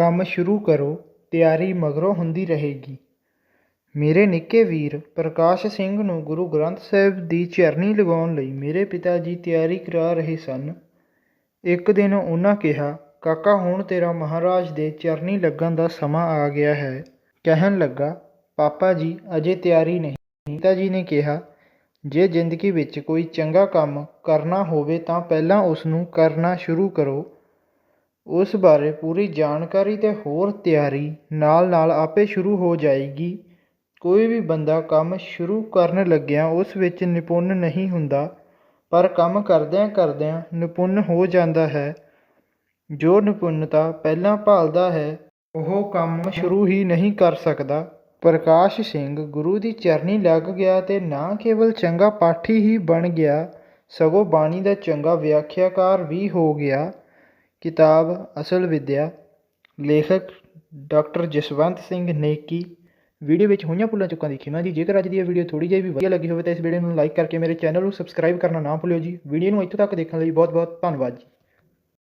ਕੰਮ ਸ਼ੁਰੂ ਕਰੋ, ਤਿਆਰੀ ਮਗਰੋਂ ਹੁੰਦੀ ਰਹੇਗੀ। ਮੇਰੇ ਨਿੱਕੇ ਵੀਰ ਪ੍ਰਕਾਸ਼ ਸਿੰਘ ਨੂੰ ਗੁਰੂ ਗ੍ਰੰਥ ਸਾਹਿਬ ਦੀ ਚਰਨੀ ਲਗਾਉਣ ਲਈ ਮੇਰੇ ਪਿਤਾ ਜੀ ਤਿਆਰੀ ਕਰਾ ਰਹੇ ਸਨ। ਇੱਕ ਦਿਨ ਉਹਨਾਂ ਕਿਹਾ, ਕਾਕਾ, ਹੁਣ ਤੇਰਾ ਮਹਾਰਾਜ ਦੇ ਚਰਨੀ ਲੱਗਣ ਦਾ ਸਮਾਂ ਆ ਗਿਆ ਹੈ। ਕਹਿਣ ਲੱਗਾ, ਪਾਪਾ ਜੀ, ਅਜੇ ਤਿਆਰੀ ਨਹੀਂ। ਪਿਤਾ ਜੀ ਨੇ ਕਿਹਾ, ਜੇ ਜ਼ਿੰਦਗੀ ਵਿੱਚ ਕੋਈ ਚੰਗਾ ਕੰਮ ਕਰਨਾ ਹੋਵੇ ਤਾਂ ਪਹਿਲਾਂ ਉਸ ਨੂੰ ਕਰਨਾ ਸ਼ੁਰੂ ਕਰੋ। ਉਸ ਬਾਰੇ ਪੂਰੀ ਜਾਣਕਾਰੀ ਅਤੇ ਹੋਰ ਤਿਆਰੀ ਨਾਲ-ਨਾਲ ਆਪੇ ਸ਼ੁਰੂ ਹੋ ਜਾਏਗੀ। ਕੋਈ ਵੀ ਬੰਦਾ ਕੰਮ ਸ਼ੁਰੂ ਕਰਨ ਲੱਗਿਆ ਉਸ ਵਿੱਚ ਨਿਪੁੰਨ ਨਹੀਂ ਹੁੰਦਾ, ਪਰ ਕੰਮ ਕਰਦਿਆਂ ਕਰਦਿਆਂ ਨਿਪੁੰਨ ਹੋ ਜਾਂਦਾ ਹੈ। ਜੋ ਨਿਪੁੰਨਤਾ ਪਹਿਲਾਂ ਭਾਲਦਾ ਹੈ, ਉਹ ਕੰਮ ਸ਼ੁਰੂ ਹੀ ਨਹੀਂ ਕਰ ਸਕਦਾ। ਪ੍ਰਕਾਸ਼ ਸਿੰਘ ਗੁਰੂ ਦੀ ਚਰਨੀ ਲੱਗ ਗਿਆ ਤੇ ਨਾ ਕੇਵਲ ਚੰਗਾ ਪਾਠੀ ਹੀ ਬਣ ਗਿਆ, ਸਗੋਂ ਬਾਣੀ ਦਾ ਚੰਗਾ ਵਿਆਖਿਆਕਾਰ ਵੀ ਹੋ ਗਿਆ। ਕਿਤਾਬ ਅਸਲ ਵਿੱਦਿਆ ਲੇਖਕ ਡਾਕਟਰ ਜਸਵੰਤ ਸਿੰਘ ਨੇਕੀ ਵੀਡੀਓ ਵਿੱਚ ਹੋਈਆਂ ਭੁੱਲਾਂ ਚੁੱਕਾਂ ਦੀ ਖਿਮਾ ਜੀ? ਜੇਕਰ ਅੱਜ ਦੀ ਇਹ ਵੀਡੀਓ ਥੋੜੀ ਜਿਹੀ ਵੀ ਵਧੀਆ ਲੱਗੀ ਹੋਵੇ ਤਾਂ ਇਸ ਵੀਡੀਓ ਨੂੰ ਲਾਈਕ ਕਰਕੇ ਮੇਰੇ ਚੈਨਲ ਨੂੰ ਸਬਸਕ੍ਰਾਈਬ ਕਰਨਾ ਨਾ ਭੁੱਲਿਓ ਜੀ। ਵੀਡੀਓ ਨੂੰ ਇੱਥੋਂ ਤੱਕ ਦੇਖਣ ਲਈ ਬਹੁਤ ਬਹੁਤ ਧੰਨਵਾਦ ਜੀ।